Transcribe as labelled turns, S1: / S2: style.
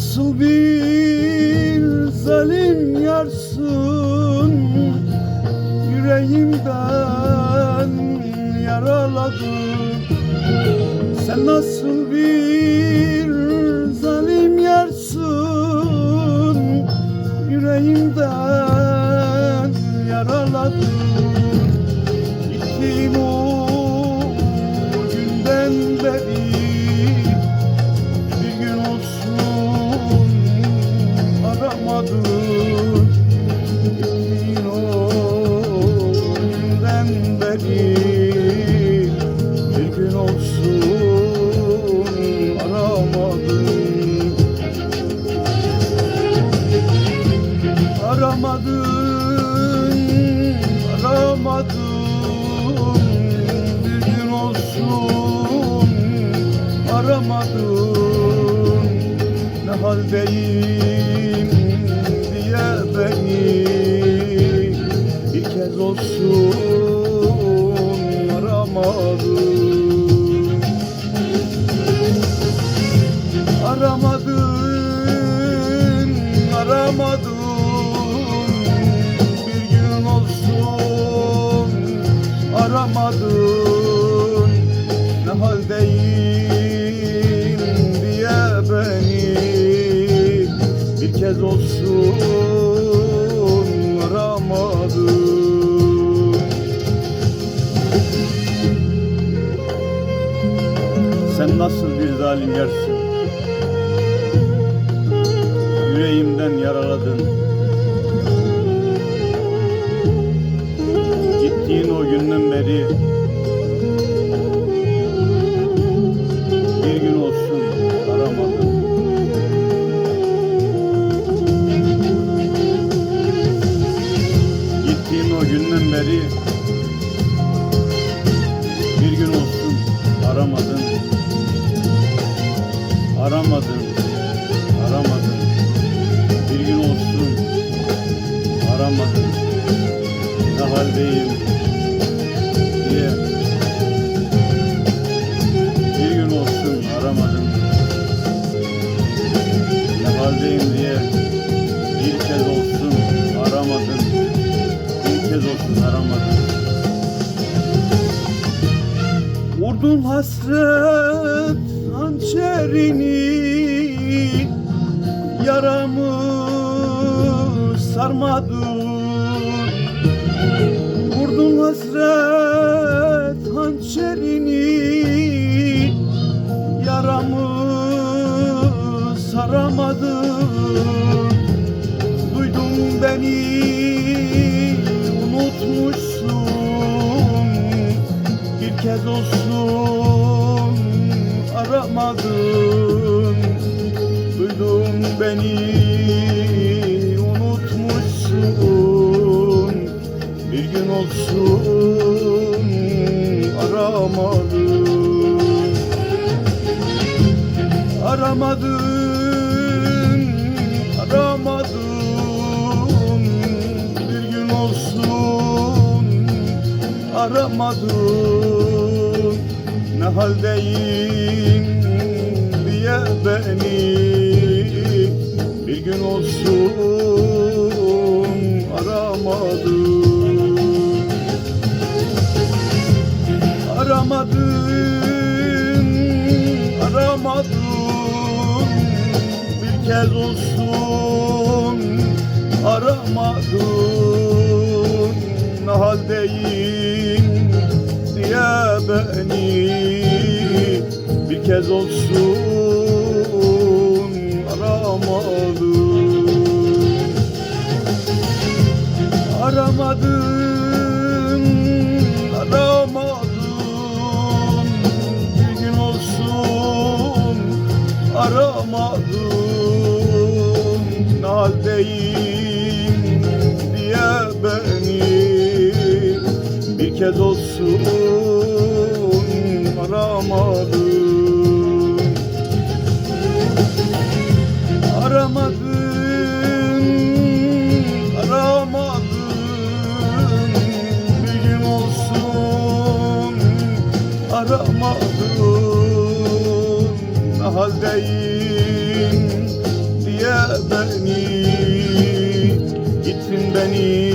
S1: nasıl bir zalim yarsın? Yüreğimden yaraladın Sen nasıl bir zalim yarsın? Yüreğimden yaraladın Gittiğin o günden beri Aramadın, aramadın. Bir gün olsun aramadın. Ne haldeyim Kez olsun aramadın Sen nasıl bir zalim yersin? Yüreğimden yaraladın. Gittiğin o günden beri beri Bir gün olsun aramadın. Aramadın Aramadın. Bir gün olsun Aramadın. Ne haldeyim Vurdun hasret hançerini Yaramı sarmadın Vurdun hasret hançerini Yaramı saramadın Duydum beni unutmuşsun Bir kez olsun aramadın. Duydum beni unutmuşsun. Bir gün olsun aramadın. Aramadın, aramadın aramadın Ne haldeyim diye beni Bir gün olsun aramadın Aramadın, aramadın Bir kez olsun aramadın Ne haldeyim beni Bir kez olsun aramadın Aramadın, aramadın. Bir gün olsun aramadın Ne haldeyim diye beni. Bir kez olsun aramadın Ne haldeyim diye beni Gittin beni